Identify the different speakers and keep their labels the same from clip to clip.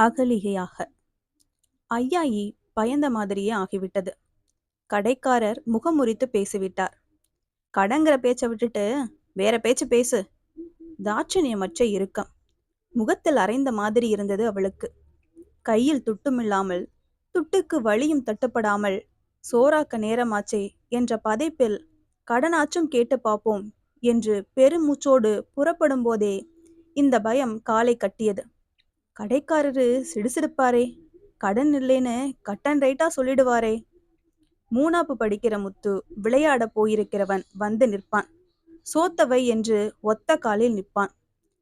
Speaker 1: அகலிகையாக. ஐயாயி பயந்த மாதிரியே ஆகிவிட்டது. கடைக்காரர் முகமுறித்து பேசிவிட்டார். கடங்கிற பேச்சை விட்டுட்டு வேற பேச்சு பேசு. தாட்சணியமற்ற இறுக்கம். முகத்தில் அரைந்த மாதிரி இருந்தது அவளுக்கு. கையில் துட்டுமில்லாமல் துட்டுக்கு வழியும் தட்டுப்படாமல் சோறாக்க நேரமாச்சே என்ற பதைப்பில் கடனாச்சும் கேட்டு பார்ப்போம் என்று பெருமூச்சோடு புறப்படும் போதே இந்த பயம் காலை கட்டியது. கடைக்காரரு சிடுசிடுப்பாரே. கடன் இல்லைன்னு கட்டன் ரைட்டா சொல்லிடுவாரே. மூணாப்பு படிக்கிற முத்து விளையாட போயிருக்கிறவன் வந்து நிற்பான். சோத்தவை என்று ஒத்த காலில் நிற்பான்.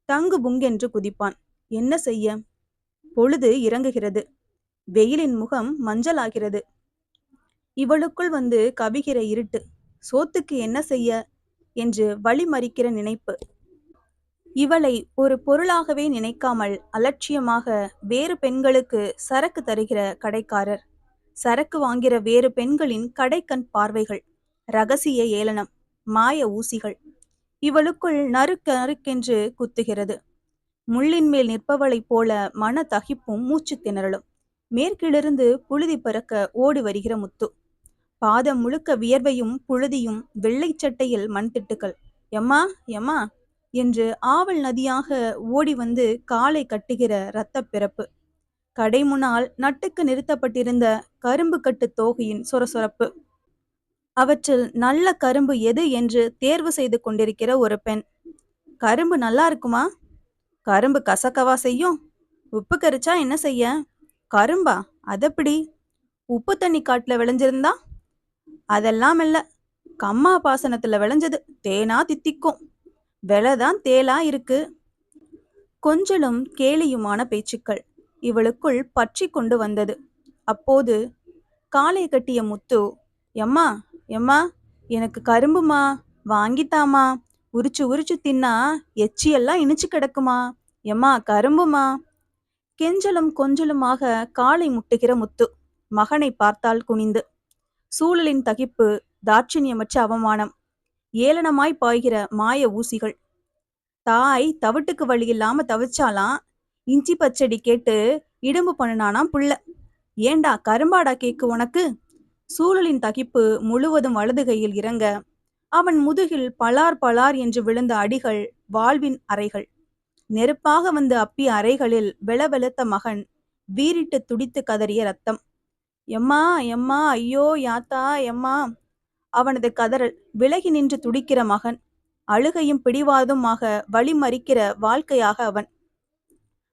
Speaker 1: தங்கு புங்கென்று குதிப்பான். என்ன செய்ய? பொழுது இறங்குகிறது. வெயிலின் முகம் மஞ்சளாகிறது. இவளுக்குள் வந்து கவிகிற இருட்டு. சோத்துக்கு என்ன செய்ய? என்று வழிமறிக்கிற நினைப்பு. இவளை ஒரு பொருளாகவே நினைக்காமல் அலட்சியமாக வேறு பெண்களுக்கு சரக்கு தருகிற கடைக்காரர். சரக்கு வாங்கிற வேறு பெண்களின் கடைக்கண் பார்வைகள். ரகசிய ஏளனம் மாய ஊசிகள். இவளுக்குள் நறுக்க நறுக்கென்று குத்துகிறது. முள்ளின் மேல் நிற்பவளைப் போல மன தகிப்பும் மூச்சு திணறலும். மேற்கிலிருந்து புழுதி பறக்க ஓடி வருகிற முத்து. பாதம் முழுக்க வியர்வையும் புழுதியும் வெள்ளை சட்டையில் மண் திட்டுக்கள் எம்மா எம்மா என்று ஆவல் நதியாக ஓடி வந்து காலை கட்டுகிற இரத்த பிறப்பு. கடைமுனால் நட்டுக்கு நிறுத்தப்பட்டிருந்த கரும்பு கட்டு தோகையின் சொரசொரப்பு. அவற்றில் நல்ல கரும்பு எது என்று தேர்வு செய்து கொண்டிருக்கிற ஒரு பெண். கரும்பு நல்லா இருக்குமா? கரும்பு கசக்கவா செய்யும்? உப்பு கரிச்சா என்ன செய்ய? கரும்பா? அதப்படி? உப்பு தண்ணி காட்டுல விளைஞ்சிருந்தா? அதெல்லாம் இல்ல. கம்மா பாசனத்துல விளைஞ்சது. தேனா தித்திக்கும். விலைதான் தேலா இருக்கு. கொஞ்சலும் கேலியுமான பேச்சுக்கள் இவளுக்குள் பற்றி கொண்டு வந்தது. அப்போது காலை கட்டிய முத்து எம்மா எம்மா எனக்கு கரும்புமா வாங்கித்தாமா உரிச்சு உரிச்சு தின்னா எச்சியெல்லாம் இனிச்சு கிடக்குமா எம்மா கரும்புமா? கெஞ்சலும் கொஞ்சலுமாக காலை முட்டுகிற முத்து மகனை பார்த்தால் குனிந்து. சூழலின் தகிப்பு தாட்சிணியமற்ற அவமானம். ஏளனமாய் பாய்கிற மாய ஊசிகள். தாய் தவிட்டுக்கு வழி இல்லாம தவிச்சாலாம் இஞ்சி பச்சடி கேட்டு இடும்பு பண்ணினானாம் புள்ள. ஏண்டா கரும்பாடா கேக்கு உனக்கு? சூழலின் தகிப்பு முழுவதும் வலது கையில் இறங்க அவன் முதுகில் பலார் பலார் என்று விழுந்த அடிகள் வாழ்வின் அறைகள். நெருப்பாக வந்து அப்பி அறைகளில் வெளவெளுத்த மகன் வீறிட்டு துடித்து கதறிய ரத்தம். எம்மா எம்மா ஐயோ யாத்தா எம்மா. அவனது கதறல் விலகி நின்று துடிக்கிற மகன் அழுகையும் பிடிவாதுமாக வழிமறிக்கிற வாழ்க்கையாக அவன்.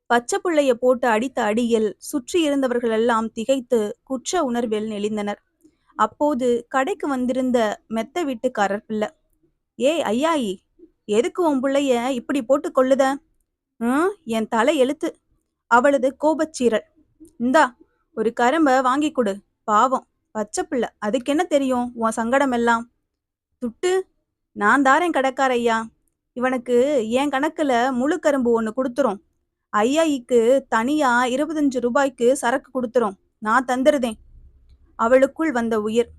Speaker 1: பச்சை பிள்ளைய போட்டு அடித்த அடியில் சுற்றி இருந்தவர்களெல்லாம் திகைத்து குற்ற உணர்வில் நெளிந்தனர். அப்போது கடைக்கு வந்திருந்த மெத்த வீட்டுக்காரர் பிள்ளை ஏய் ஐயாயி எதுக்கு உன் பிள்ளைய இப்படி போட்டு கொள்ளுத? ம் என் தலை எழுத்து. அவளது கோபச்சீரல் இந்தா ஒரு கரும்ப வாங்கி கொடு பாவம். பச்சை பிள்ளை அதுக்கு என்ன தெரியும்? உன் சங்கடம் எல்லாம். துட்டு நான் தாரேன் கடைக்கார ஐயா. இவனுக்கு என் கணக்குல முழு கரும்பு ஒன்று கொடுத்துரும். ஐயாயிக்கு தனியா இருபத்தஞ்சு ரூபாய்க்கு சரக்கு கொடுத்துரும். நான் தந்துருதேன். அவளுக்குள் வந்த உயிர்.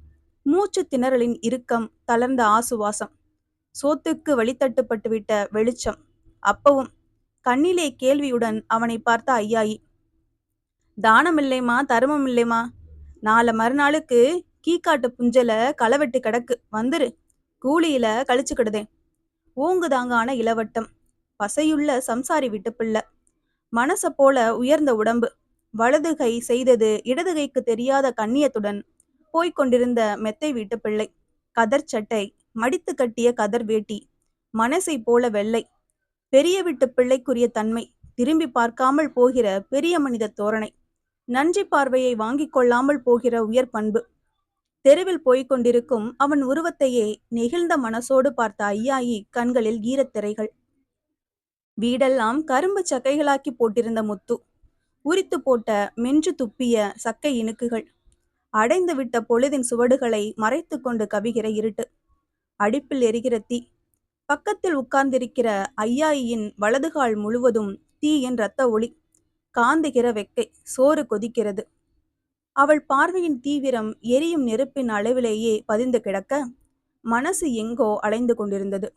Speaker 1: மூச்சு திணறலின் இறுக்கம் தளர்ந்த ஆசுவாசம். சோத்துக்கு வழித்தட்டுப்பட்டு விட்ட வெளிச்சம். அப்பவும் கண்ணிலே கேள்வியுடன் அவனை பார்த்த ஐயாயி தானம் இல்லைமா தருமம் இல்லைமா நாளை மறுநாளுக்கு கீக்காட்டு புஞ்சல களவெட்டு கிடக்கு. வந்துரு. கூலியில கழிச்சுக்கிடுதேன் ஊங்குதாங்கான இளவட்டம். பசையுள்ள சம்சாரி விட்டு பிள்ளை. மனச போல உயர்ந்த உடம்பு. வலது கை செய்தது இடது கைக்கு தெரியாத கண்ணியத்துடன் போய்க் கொண்டிருந்த மெத்தை வீட்டு பிள்ளை. கதர் சட்டை. மடித்து கட்டிய கதர் வேட்டி. மனசை போல வெள்ளை. பெரிய வீட்டு பிள்ளைக்குரிய தன்மை. திரும்பி பார்க்காமல் போகிற பெரிய மனித தோரணை. நன்றி பார்வையை வாங்கிக் கொள்ளாமல் போகிற உயர் பண்பு. தெருவில் போய்க் கொண்டிருக்கும் அவன் உருவத்தையே நெகிழ்ந்த மனசோடு பார்த்த ஐயாயி கண்களில் ஈரத்திரைகள் வீடெல்லாம் கரும்பு சக்கைகளாக்கி போட்டிருந்த முத்து. உரித்து போட்ட மென்று துப்பிய சக்கை இணுக்குகள். அடைந்து விட்ட பொழுதின் சுவடுகளை மறைத்து கொண்டு கவிகிற இருட்டு. அடிப்பில் எரிகிற தீ. பக்கத்தில் உட்கார்ந்திருக்கிற ஐயாயியின் வலதுகால் முழுவதும் தீயின் இரத்த ஒளி. காந்துகிற வெக்கை சோறு கொதிக்கிறது. அவள் பார்வையின் தீவிரம் எரியும் நெருப்பின் அளவிலேயே பதிந்து கிடக்க மனசு எங்கோ அலைந்து கொண்டிருந்தது.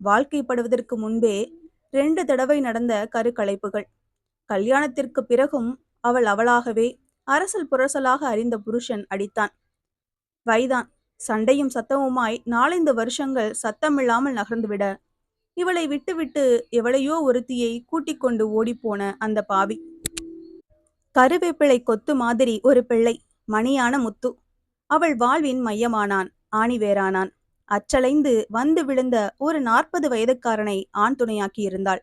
Speaker 1: வாழ்க்கைப்படுவதற்கு முன்பே ரெண்டு தடவை நடந்த கருக்கலைப்புகள். கல்யாணத்திற்கு பிறகும் அவள் அவளாகவே அரசல் புரசலாக அறிந்த புருஷன் அடித்தான். வைதான் சண்டையும் சத்தமுமாய் நாலைந்து வருஷங்கள் சத்தமில்லாமல் நகர்ந்துவிட இவளை விட்டுவிட்டு எவளையோ ஒருத்தியை கூட்டிக் கொண்டு ஓடிப்போன அந்த பாவி. கருவேப்பிளை கொத்து மாதிரி ஒரு பிள்ளை மணியான முத்து. அவள் வாழ்வின் மையமானான் ஆணிவேரானான். அச்சலைந்து வந்து விழுந்த ஒரு நாற்பது வயதுக்காரனை ஆண் துணையாக்கி இருந்தாள்.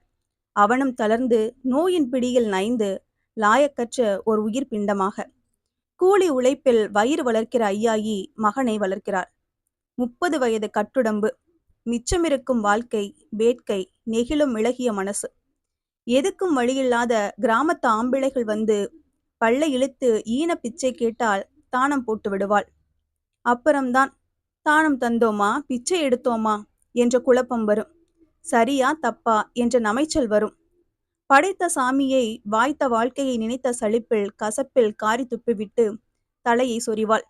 Speaker 1: அவனும் தளர்ந்து நோயின் பிடியில் நைந்து லாயக்கற்ற ஒரு உயிர் பிண்டமாக. கூலி உழைப்பில் வயிறு வளர்க்கிற ஐயாயி மகனை வளர்க்கிறார் முப்பது வயது கட்டுடம்பு. மிச்சமிருக்கும் வாழ்க்கை வேட்கை நெகிழும் இழகிய மனசு. எதுக்கும் வழியில்லாத கிராமத்து ஆம்பிளைகள் வந்து பல்லை இழுத்து ஈன பிச்சை கேட்டால் தானம் போட்டு விடுவாள். அப்புறம்தான். தானம் தந்தோமா? பிச்சை எடுத்தோமா? என்ற குழப்பம் வரும். சரியா தப்பா? என்ற நமைச்சல் வரும். படைத்த சாமியை வாய்த்த வாழ்க்கையை நினைத்த சலிப்பில் கசப்பில் காரி துப்பிவிட்டு தலையை சொறிவாள்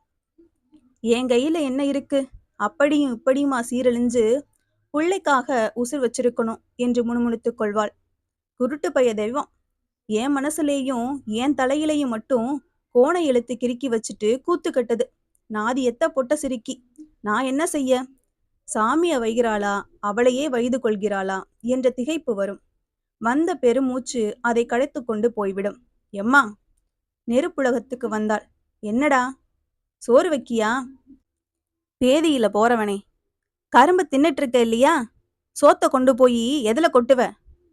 Speaker 1: என் கையில என்ன இருக்கு? அப்படியும் இப்படியுமா சீரழிஞ்சு பிள்ளைக்காக உசுர் வச்சிருக்கணும் என்று முணுமுணுத்துக் கொள்வாள். குருட்டு பைய தெய்வம் என் மனசுலேயும் என் தலையிலையும் மட்டும் கோணை எழுத்து கிறுக்கி வச்சுட்டு கூத்து கட்டுது. நாதி எத்த பொட்ட சிரிக்கி நான் என்ன செய்ய? சாமிய வைகிறாளா? அவளையே வைது கொள்கிறாளா? என்ற திகைப்பு வரும். வந்த பெருமூச்சு அதை கடைத்து கொண்டு போய்விடும். எம்மா நெருப்புலகத்துக்கு வந்தாள். என்னடா சோறு வைக்கியா? பேதியில போறவனே. கரும்பு தின்னுட்டு இருக்க இல்லையா? சோத்த கொண்டு போய் எதுல கொட்டுவ?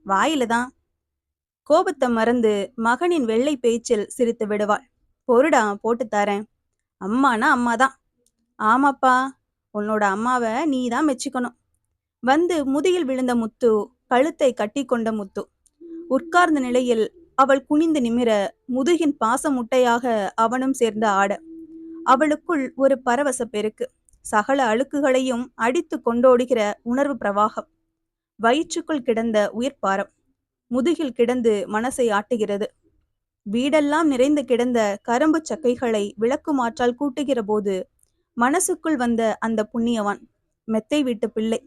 Speaker 1: வாயில தான். கோபத்தை மறந்து மகனின் வெள்ளை பேச்சில் சிரித்து விடுவாள். பொருடா போட்டு தரேன். அம்மானா அம்மாதான். ஆமாப்பா உன்னோட அம்மாவை நீ தான் மெச்சிக்கணும். வந்து முதுகில் விழுந்த முத்து கழுத்தை கட்டி கொண்ட முத்து. உட்கார்ந்த நிலையில் அவள் குனிந்து நிமிர முதுகின் பாச முட்டையாக அவனும் சேர்ந்து ஆட. அவளுக்குள் ஒரு பரவச பெருக்கு. சகல அழுக்குகளையும் அடித்து கொண்டோடுகிற உணர்வு பிரவாகம். வயிற்றுக்குள் கிடந்த உயிர்ப்பாரம். முதுகில் கிடந்து மனசை ஆட்டுகிறது. வீடெல்லாம் நிறைந்து கிடந்த கரும்பு சக்கைகளை விளக்கு மாற்றால் கூட்டுகிற போது மனசுக்குள் வந்த அந்த புண்ணியவான் மெத்தை வீட்டு பிள்ளை.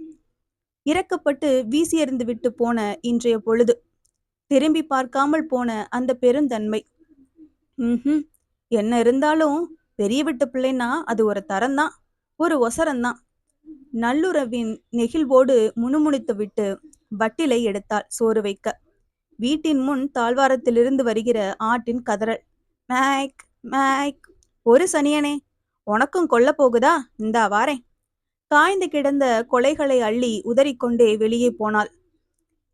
Speaker 1: இறக்கப்பட்டு வீசியறிந்து விட்டு போன இன்றைய பொழுது திரும்பி பார்க்காமல் போன அந்த பெருந்தன்மை. ம் என்ன இருந்தாலும் பெரிய விட்டு பிள்ளைன்னா அது ஒரு தரம்தான். ஒரு ஒசரந்தான். நல்லுறவின் நெகிழ்வோடு முணுமுணுத்து விட்டு வட்டிலை எடுத்தாள் சோறு வைக்க. வீட்டின் முன் தாழ்வாரத்திலிருந்து வருகிற ஆட்டின் கதறல். மேக் மேக் ஒரு சனியனே உனக்கும் கொல்ல போகுதா? இந்தா வாரேன். காய்ந்து கிடந்த கொலைகளை அள்ளி உதறிக்கொண்டே வெளியே போனாள்.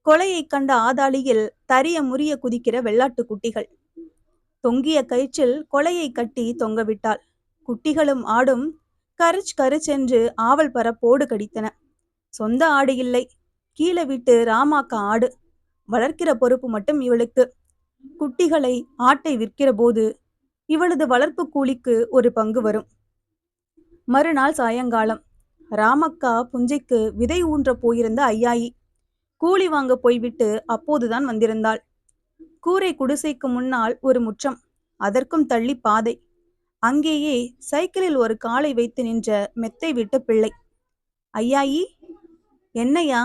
Speaker 1: கொலையை கண்ட ஆதாளியில் தரிய முறிய குதிக்கிற வெள்ளாட்டு குட்டிகள். தொங்கிய கயிற்றில் கொலையை கட்டி தொங்கவிட்டாள். குட்டிகளும் ஆடும் கரிச் கரிச்சென்று ஆவல் பர போடு கடித்தன. சொந்த ஆடு இல்லை. கீழே விட்டு ராமாக்கா ஆடு. வளர்க்கிற பொறுப்பு மட்டும் இவளுக்கு. குட்டிகளை ஆட்டை விற்கிற போது இவளது வளர்ப்பு கூலிக்கு ஒரு பங்கு வரும். மறுநாள் சாயங்காலம். ராமக்கா புஞ்சைக்கு விதை ஊன்ற போயிருந்த ஐயாயி கூலி வாங்க போய்விட்டு அப்போதுதான் வந்திருந்தாள். கூரை குடிசைக்கு முன்னால் ஒரு முற்றம். அதற்கும் தள்ளி பாதை. அங்கேயே சைக்கிளில் ஒரு காலை வைத்து நின்ற மெத்தை விட்ட பிள்ளை. ஐயாயி என்னையா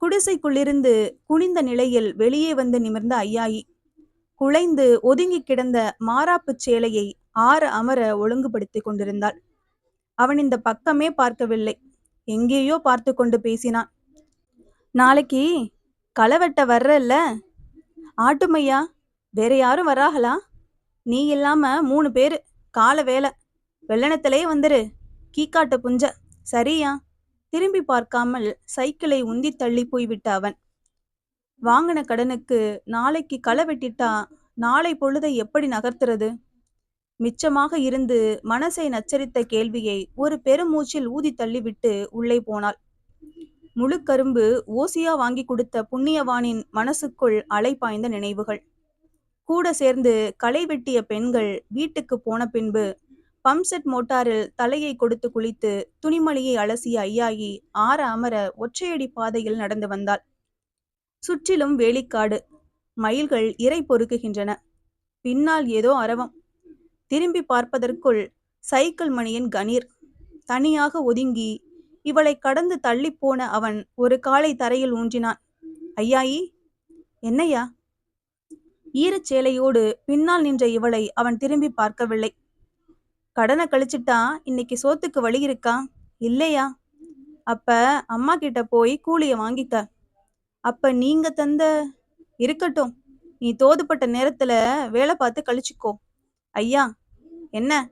Speaker 1: குடிசைக்குள்ளிருந்து குனிந்த நிலையில் வெளியே வந்து நிமிர்ந்த ஐயாயி. குலைந்து ஒதுங்கி கிடந்த மாறாப்புச் சேலையை ஆற அமர ஒழுங்குபடுத்திக் கொண்டிருந்தாள். அவன் இந்த பக்கமே பார்க்கவில்லை. எங்கேயோ பார்த்து கொண்டு பேசினான். நாளைக்கு களவெட்ட வர்றல்ல? ஆட்டுமையா? வேற யாரும் வராங்களா நீ இல்லாம மூணு பேரு கால வேலை. வெள்ளனத்திலே வந்துரு. கீக்காட்டு புஞ்ச. சரியா? திரும்பி பார்க்காமல் சைக்கிளை உந்தி தள்ளி போய்விட்ட அவன். வாங்கின கடனுக்கு நாளைக்கு களை வெட்டிட்டா நாளை பொழுதை எப்படி நகர்த்துறது? மிச்சமாக இருந்து மனசை நச்சரித்த கேள்வியை ஒரு பெருமூச்சில் ஊதி தள்ளிவிட்டு உள்ளே போனாள். முழு கரும்பு ஓசியா வாங்கி கொடுத்த புண்ணியவானின் மனசுக்குள் அலை பாய்ந்த நினைவுகள். கூட சேர்ந்து களை வெட்டிய பெண்கள் வீட்டுக்கு போன பின்பு பம்செட் மோட்டாரில் தலையை கொடுத்து குளித்து துணிமணியை அலசிய ஐயாயி ஆற அமர ஒற்றையடி பாதையில் நடந்து வந்தாள். சுற்றிலும் வேலிக்காடு மயில்கள் இறை பொறுக்குகின்றன. பின்னால் ஏதோ அரவம். திரும்பி பார்ப்பதற்குள் சைக்கிள் மணியின் கணீர். தனியாக ஒதுங்கி இவளை கடந்து தள்ளிப்போன அவன் ஒரு காலை தரையில் ஊன்றினான். ஐயாயி என்னையா ஈரச்சேலையோடு பின்னால் நின்ற இவளை அவன் திரும்பி பார்க்கவில்லை. கடனை கழிச்சிட்டா இன்னைக்கு சோத்துக்கு வழி இருக்கா? இல்லையா? அப்ப அம்மா கிட்ட போய் கூலிய வாங்கிக்க. அப்ப நீங்க தந்த இருக்கட்டும். நீ தோதுப்பட்ட நேரத்துல வேலை பார்த்து கழிச்சுக்கோ. ஐயா என்ன?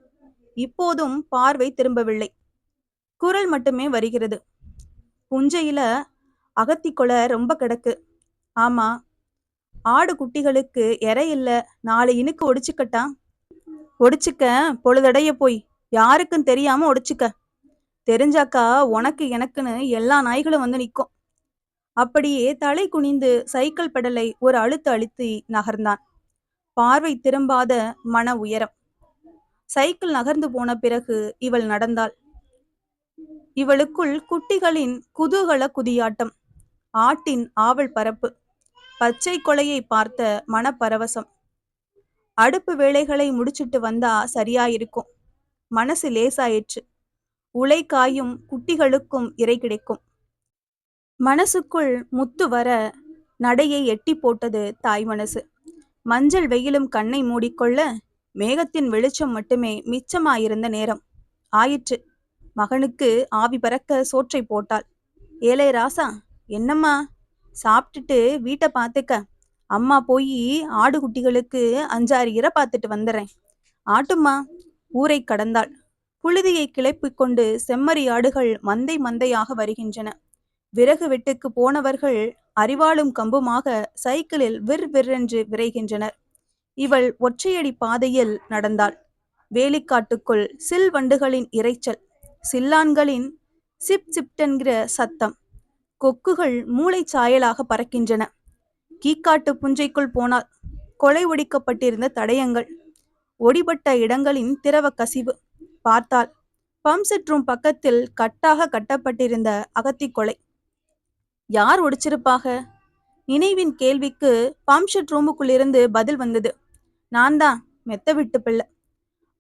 Speaker 1: இப்போதும் பார்வை திரும்பவில்லை. குரல் மட்டுமே வருகிறது. புஞ்சையில அகத்திக்கொலை ரொம்ப கிடக்கு. ஆமா ஆடு குட்டிகளுக்கு எறை இல்ல. நாலு இனுக்கு ஒடிச்சுக்கட்டா. ஒடிச்சுக்க பொழுதடைய போய். யாருக்கும் தெரியாம ஒடிச்சுக்க. தெரிஞ்சாக்கா உனக்கு எனக்குன்னு எல்லா நாய்களும் வந்து நிற்கும் அப்படியே தலை குனிந்து சைக்கிள் பெடலை ஒரு அழுத்து அழுத்தி நகர்ந்தான். பார்வை திரும்பாத மன உயரம். சைக்கிள் நகர்ந்து போன பிறகு இவள் நடந்தாள். இவளுக்குள் குட்டிகளின் குதூகல குதியாட்டம். ஆட்டின் ஆவல் பரப்பு. பச்சை கொலையை பார்த்த மனப்பரவசம். அடுப்பு வேலைகளை முடிச்சிட்டு வந்தா சரியாயிருக்கும். மனசு லேசாயிற்று. உலைக்காயும் காயும் குட்டிகளுக்கும் இறை கிடைக்கும். மனசுக்குள் முத்து வர நடையை எட்டி போட்டது தாய் மனசு. மஞ்சள் வெயிலும் கண்ணை மூடிக்கொள்ள மேகத்தின் வெளிச்சம் மட்டுமே மிச்சமாயிருந்த நேரம். ஆயிற்று. மகனுக்கு ஆவி பறக்க சோற்றை போட்டாள். ஏலே ராசா என்னம்மா? சாப்பிட்டுட்டு வீட்டை பார்த்துக்க. அம்மா போய் ஆடு குட்டிகளுக்கு அஞ்சாறு இரை பார்த்துட்டு வந்துடுறேன் ஆட்டுமா ஊரை கடந்தாள். புழுதியை கிளப்பிக் கொண்டு செம்மறி ஆடுகள் மந்தை மந்தையாக வருகின்றன. விறகு வெட்டுக்கு போனவர்கள் அறிவாளும் கம்புமாக சைக்கிளில் விர் விற்றென்று விரைகின்றனர். இவள் ஒற்றையடி பாதையில் நடந்தாள். வேலிக்காட்டுக்குள் சில் வண்டுகளின் இரைச்சல் சில்லான்களின் சிப் சிப்டென்கிற சத்தம். கொக்குகள் மூளை சாயலாக பறக்கின்றன. கீக்காட்டு புஞ்சைக்குள் போனால் கொலை ஒடிக்கப்பட்டிருந்த தடயங்கள் ஒடிபட்ட இடங்களின் திரவ கசிவு. பார்த்தால் பம்ப் ரூம் பக்கத்தில் கட்டாக கட்டப்பட்டிருந்த அகத்தி கொலை. யார் ஒடிச்சிருப்பாக? நினைவின் கேள்விக்கு பம்ப் ரூமுக்குள்ளிருந்து பதில் வந்தது. நான் தான் மெத்த விட்டு பிள்ளை.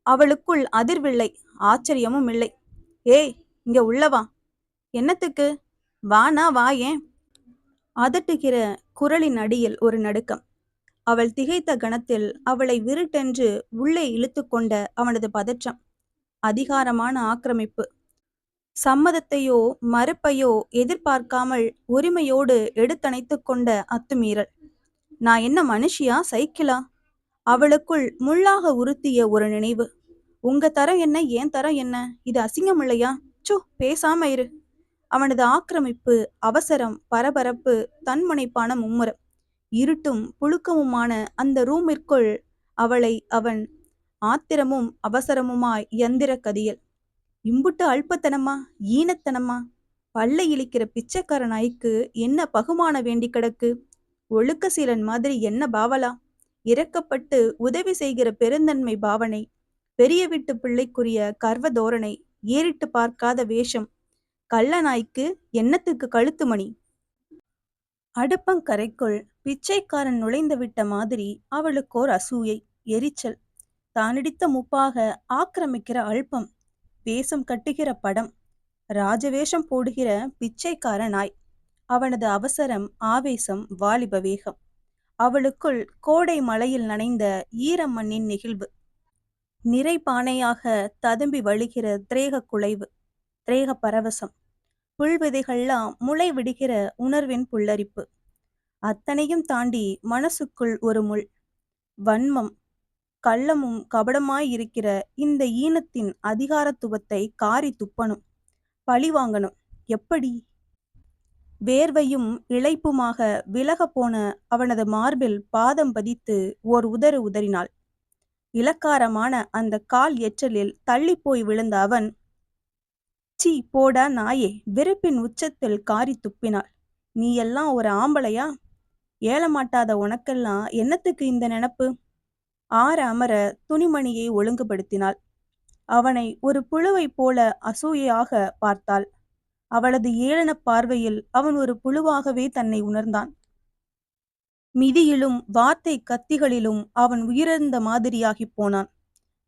Speaker 1: அவளுக்குள் அதிர்வில்லை ஆச்சரியமும் இல்லை. ஏய் இங்க உள்ளவா என்னத்துக்கு? வானா வாயே அதட்டுகிற குரலின் அடியில் ஒரு நடுக்கம். அவள் திகைத்த கணத்தில் அவளை விருட்டென்று உள்ளே இழுத்து கொண்ட அவனது பதற்றம். அதிகாரமான ஆக்கிரமிப்பு. சம்மதத்தையோ மறுப்பையோ எதிர்பார்க்காமல் உரிமையோடு எடுத்தணைத்து கொண்ட அத்துமீறல். நான் என்ன மனுஷியா? சைக்கிளா? அவளுக்குள் முள்ளாக உறுத்திய ஒரு நினைவு. உங்க தரம் என்ன? ஏன் தரம் என்ன? இது அசிங்கம் இல்லையா சோ பேசாம இரு. அவனது ஆக்கிரமிப்பு அவசரம் பரபரப்பு தன்முனைப்பான மும்முரம். இருட்டும் புழுக்கமுமான அந்த ரூமிற்குள் அவளை அவன் ஆத்திரமும் அவசரமுமாய் எந்திர கதியல். இம்புட்டு அல்பத்தனமா ஈனத்தனமா? பல்லை இழிக்கிற பிச்சைக்கார நாய்க்கு என்ன பகுமான வேண்டி கிடக்கு? ஒழுக்க சீலன் மாதிரி என்ன பாவலா? இறக்கப்பட்டு உதவி செய்கிற பெருந்தன்மை பாவனை. பெரிய வீட்டு பிள்ளைக்குரிய கர்வ தோரணை. ஏறிட்டு பார்க்காத வேஷம். கள்ள நாய்க்கு எண்ணத்துக்கு கழுத்து மணி? அடுப்பங்கரைக்குள் பிச்சைக்காரன் நுழைந்து விட்ட மாதிரி அவளுக்கோர் அசூயை எரிச்சல். தானடித்த முப்பாக ஆக்கிரமிக்கிற அல்பம் வேஷம் கட்டுகிற படம் ராஜவேஷம் போடுகிற பிச்சைக்கார நாய் அவனது அவசரம் ஆவேசம் வாலிப வேகம். அவளுக்குள் கோடை மலையில் நனைந்த ஈரமண்ணின் நெகிழ்வு. நிறைபானையாக ததும்பி வழிகிற திரேக குலைவு திரேக பரவசம். புல்விதைகள்லாம் முளை விடுகிற உணர்வின் புல்லரிப்பு. அத்தனையும் தாண்டி மனசுக்குள் ஒரு முள். வன்மம். கள்ளமும் கபடமாயிருக்கிற இந்த ஈனத்தின் அதிகாரத்துவத்தை காரி துப்பணும். பழி வாங்கணும். எப்படி? வேர்வையும் இழைப்புமாக விலக போன அவனது மார்பில் பாதம் பதித்து ஓர் உதறு உதறினாள். இலக்காரமான அந்த கால் எச்சலில் தள்ளிப்போய் விழுந்த அவன் சீ போடா நாயே வெறுப்பின் உச்சத்தில் காரி துப்பினாள். நீ எல்லாம் ஒரு ஆம்பளையா? ஏலமாட்டாத உனக்கெல்லாம் என்னத்துக்கு இந்த நினப்பு? ஆற அமர துணிமணியை ஒழுங்குபடுத்தினாள். அவனை ஒரு புழுவைப் போல அசூயையாக பார்த்தாள். அவளது ஏளன பார்வையில் அவன் ஒரு புழுவாகவே தன்னை உணர்ந்தான். மிதியிலும் வார்த்தை கத்திகளிலும் அவன் உயிரிழந்த மாதிரியாகிப் போனான்.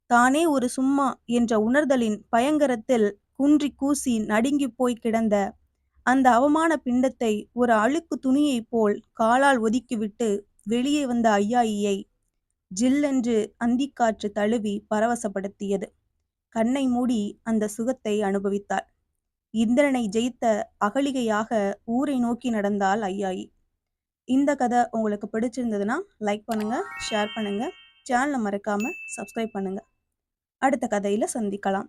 Speaker 1: தானே ஒரு சும்மா என்ற உணர்தலின் பயங்கரத்தில் குன்றி கூசி நடுங்கி போய் கிடந்த அந்த அவமான பிண்டத்தை ஒரு அழுக்கு துணியைப் போல் காலால் ஒதுக்கிவிட்டு வெளியே வந்த ஐயாயியை ஜில்லென்று அந்திக்காற்று தழுவி பரவசப்படுத்தியது. கண்ணை மூடி அந்த சுகத்தை அனுபவித்தாள். இந்திரனை ஜெயித்த அகலிகையாக ஊரை நோக்கி நடந்தாள் ஐயாயி. இந்த கதை உங்களுக்கு பிடிச்சிருந்ததுன்னா லைக் பண்ணுங்க ஷேர் பண்ணுங்க சேனலை மறக்காம சப்ஸ்கிரைப் பண்ணுங்க. அடுத்த கதையில சந்திக்கலாம்.